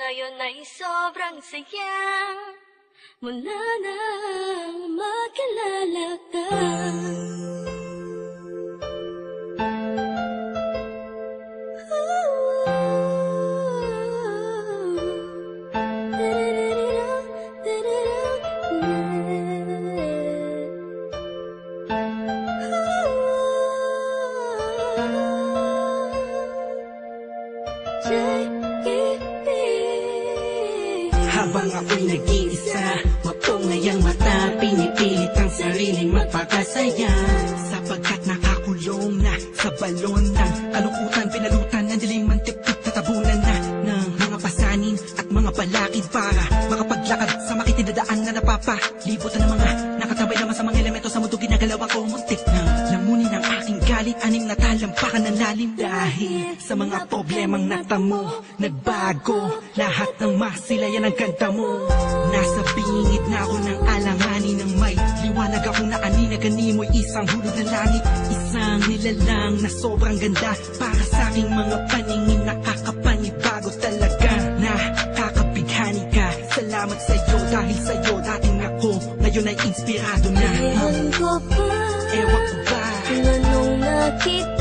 Ngayon ay sobrang saya Mula na makilala ka Habang ako'y nag-iisa Mapungayang mata Pinipilit ang sariling magpakasaya Sapagkat nakakulong na Sa balon ng kalungkutan Pinalutan ng dilim Mantip-tip tatabunan na Ng mga pasanin at mga balakid Para makapaglakad sa makitinadaan na napapalibot na mga Nakatabay naman sa mga elemento sa mundo Ginagalaw ako muntik lalim Dahil sa mga problemang natamo. Nagbago Lahat ng masilayan ang ganda mo. Nasa bingit na ako ng alanganin ng may Liwanag naani na ganimoy Isang hulog na langit Isang nilalang na sobrang ganda Para sa aking mga paningin. Nakakapanibago talaga. Nakakapighani ka. Salamat sa'yo dahil sa'yo dating ako. Ngayon ay inspirado na. Ewan ko pa Ewan ko ba? Kung anong nakita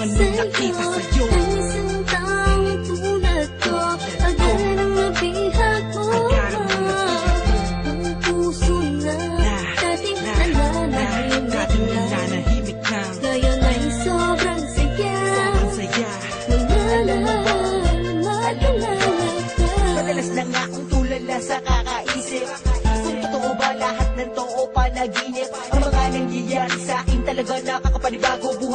Kung anong nakita sa'yo. Ang isang tulad ko Agad ang nabihag mo ang na Dating na, na, nananahimik dating na nananahimik na Ngayon ay sobrang saya Sobrang saya Mula nang makilala ka Madalas na nga akong tulala sa kakaisip Kung ba lahat ng to panaginip Ang mga nangyayari sa akin talaga nakakapanibago kalungkutan,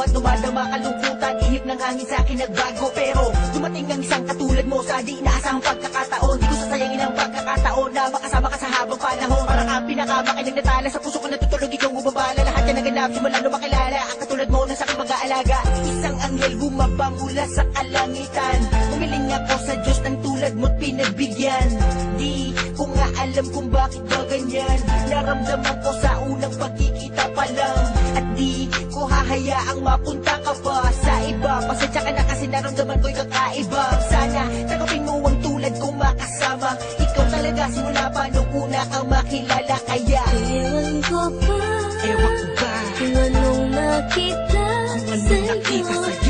hangin sa akin nagbago Pero dumating ang isang katulad mo sa di inaasahang pagkakataon. Di ko sasayangin ang pagkakataon na makasama ka sa habang panahon. Para kang pinakamakinig na tala sa puso ko natutulog ikaw bumabala. Lahat yan naganap simula nung makilala Ang katulad mo na sa aking pag-aalaga Isang anghel bumaba mula sa kalangitan. Umiling ako sa Diyos ng tulad mo't pinagbigyan. Di ko nga alam kung bakit ba ganyan. Naramdaman ko sa unang pagkikita pa lang. At di ko hahayaang mapunta ka pa ko'y kakaiba. Sana tanggapin mo ang tulad kong makasama. Ikaw talaga simula pa nung una kang makilala. Kaya Ewan ko pa Ewan ko ba? Kung anong nakita Kung anong nakita sa'yo.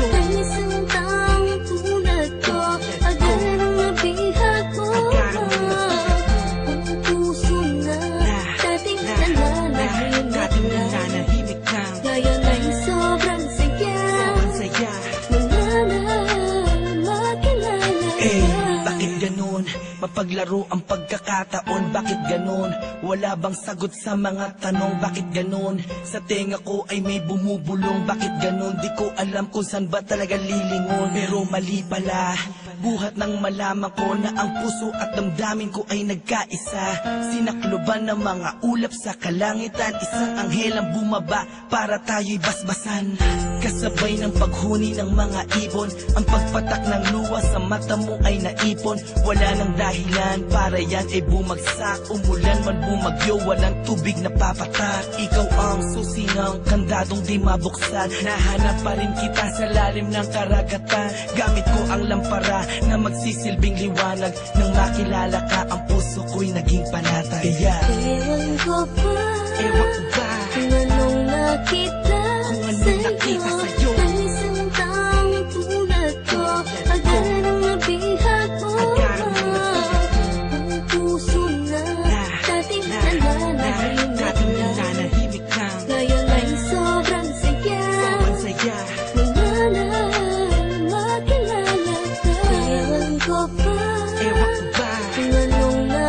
Mapaglaro ang pagkakataon, bakit ganun? Wala bang sagot sa mga tanong, bakit ganun? Sa tenga ko ay may bumubulong, bakit ganun? Di ko alam kung saan ba talaga lilingon Pero mali pala, buhat nang malaman ko na ang puso at damdamin ko ay nagkaisa. Sinakloban ng mga ulap sa kalangitan. Isang anghel ang bumaba para tayo'y basbasan. Kasabay ng paghuni ng mga ibon Ang pagpatak ng luwa sa mata mo ay naipon. Wala nang dahilan para yan ay bumagsak. Umulan man bumagyo, walang tubig na papatak Ikaw ang susi ng kandadong di mabuksan. Nahanap pa rin kita sa lalim ng karagatan. Gamit ko ang lampara na magsisilbing liwanag Nang makilala ka, ang puso ko'y naging panatag Kaya, Ewan ko pa ewan ko ba Kung anong nakita Kung anong nakita sa'yo.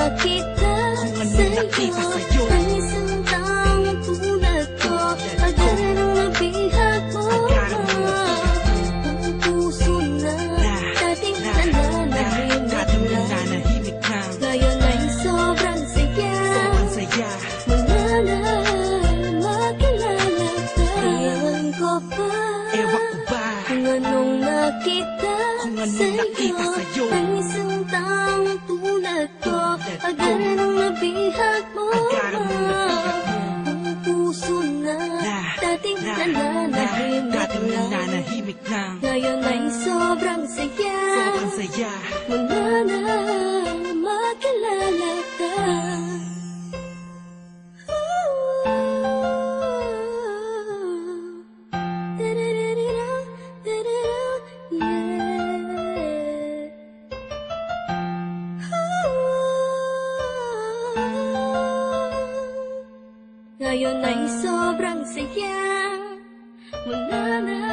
Anong nakita sa'yo. Ang isang taong tulad ko Agad ang nabihag mo ang puso na Dating na, na, nananahimik na nananahimik na. Ngayon ay sobrang saya. Sobrang saya. Nang makilala ka. Ewan ko pa Ewan ko ba? Kung anong nakita Kung anong nakita sa'yo. Ang isang tulad ko Agad ang nabihag mo. Ang puso na Dating na, na, nananahimik na Ngayon ay sobrang saya. Sobrang saya. Mula na Ngayon ay sobrang saya. Mula na